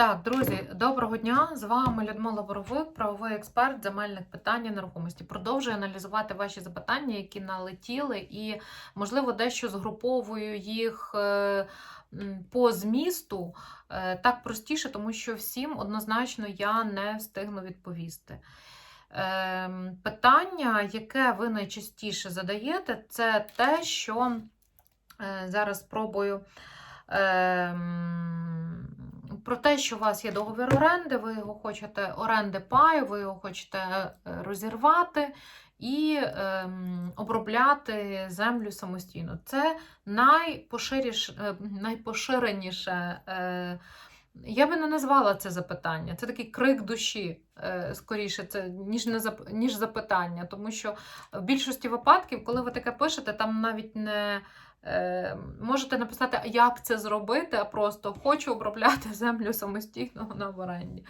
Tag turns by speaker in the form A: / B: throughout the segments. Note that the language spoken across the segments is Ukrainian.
A: Так, друзі, доброго дня! З вами Людмила Боровик, правовий експерт земельних питань і нерухомості. Продовжую аналізувати ваші запитання, які налетіли, і, можливо, дещо згруповую їх е, по змісту. Е, Так простіше, тому що всім однозначно я не встигну відповісти. Ем, Питання, яке ви найчастіше задаєте, це те, що е, зараз спробую. Про те, що у вас є договір оренди, ви його хочете оренди паю, ви його хочете е, розірвати і ем, обробляти землю самостійно. Це найпоширіш, е, найпоширеніше. Е, я би не назвала це запитання. Це такий крик душі, е, скоріше, це, ніж, не зап... ніж запитання. Тому що в більшості випадків, коли ви таке пишете, там навіть не е, можете написати, як це зробити, а просто хочу обробляти землю самостійно вона в.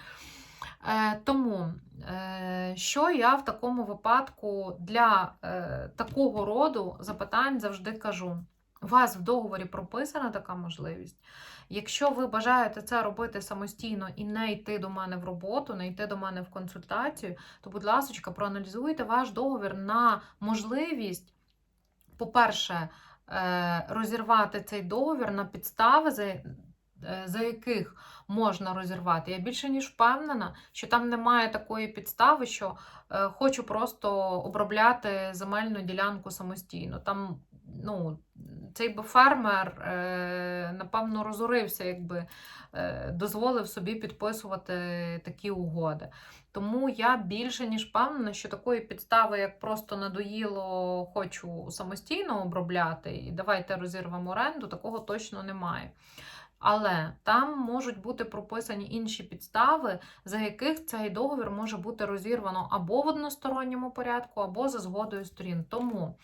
A: Е, тому, е, що я в такому випадку для е, такого роду запитань завжди кажу. У вас в договорі прописана така можливість. Якщо ви бажаєте це робити самостійно і не йти до мене в роботу, не йти до мене в консультацію, то, будь ласка, проаналізуйте ваш договір на можливість, по-перше, е, розірвати цей договір на підстави, за, е, за яких можна розірвати. Я більше ніж впевнена, що там немає такої підстави, що е, хочу просто обробляти земельну ділянку самостійно. Там, ну, цей би фермер, е, напевно, розорився, якби е, дозволив собі підписувати такі угоди. Тому я більше ніж впевнена, що такої підстави, як просто надоїло, хочу самостійно обробляти, і давайте розірвемо оренду, такого точно немає. Але там можуть бути прописані інші підстави, за яких цей договір може бути розірвано або в односторонньому порядку, або за згодою сторін. Тому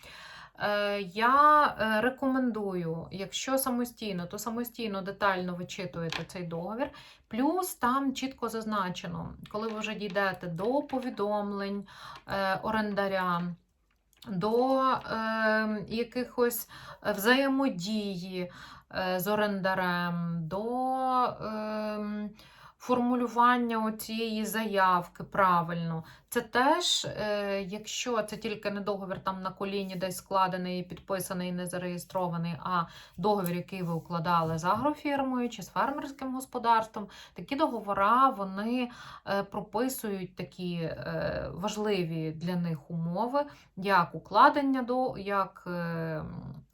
A: я е, рекомендую, якщо самостійно, то самостійно детально вичитуєте цей договір. Плюс там чітко зазначено, коли ви вже дійдете до повідомлень е, орендаря, до е, якихось взаємодії е, з орендарем, до е, формулювання цієї заявки правильно. Це теж, е, якщо це тільки не договір там на коліні десь складений, підписаний, не зареєстрований, а договір, який ви укладали з агрофірмою чи з фермерським господарством, такі договори вони е, прописують такі е, важливі для них умови, як укладення до як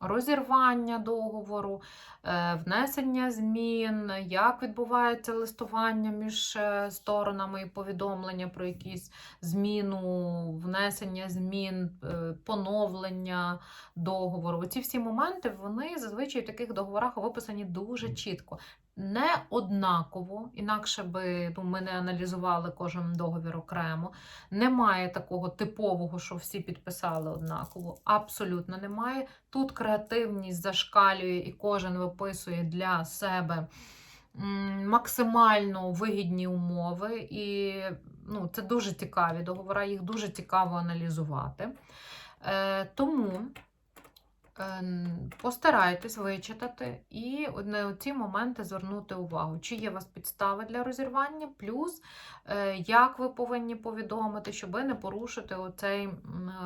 A: розірвання договору, е, внесення змін, як відбувається листування між е, сторонами і повідомлення про якісь зміну, внесення змін, е, поновлення договору. Ці всі моменти вони зазвичай в таких договорах виписані дуже чітко. Не однаково, інакше би ну, ми не аналізували кожен договір окремо. Немає такого типового, що всі підписали однаково. Абсолютно немає. Тут креативність зашкалює і кожен виписує для себе максимально вигідні умови. І ну, це дуже цікаві договори, їх дуже цікаво аналізувати. Е, тому. Е, Постарайтесь вичитати і на ці моменти звернути увагу, чи є у вас підстави для розірвання, плюс е, як ви повинні повідомити, щоб не порушити оцей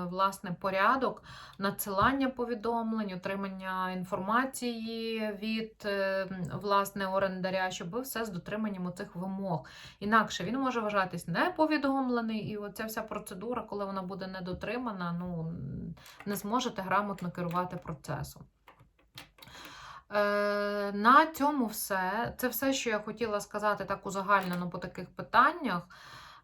A: власне порядок надсилання повідомлень, отримання інформації від е, власне орендаря, щоб ви все з дотриманням оцих вимог. Інакше він може вважатись неповідомлений, і оця вся процедура, коли вона буде недотримана, ну не зможете грамотно керувати процесом. Е, на цьому все. Це все, що я хотіла сказати так узагальнено по таких питаннях.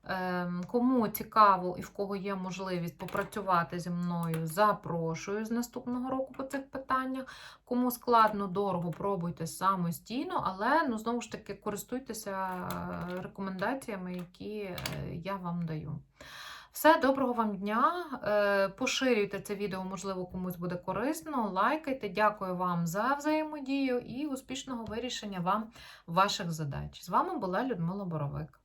A: Е, кому цікаво і в кого є можливість попрацювати зі мною, запрошую з наступного року по цих питаннях. Кому складно, дорого, пробуйте самостійно, але ну, знову ж таки користуйтеся е, рекомендаціями, які е, я вам даю. Все, доброго вам дня. Е, Поширюйте це відео, можливо, комусь буде корисно. Лайкайте. Дякую вам за взаємодію і успішного вирішення вам ваших задач. З вами була Людмила Боровик.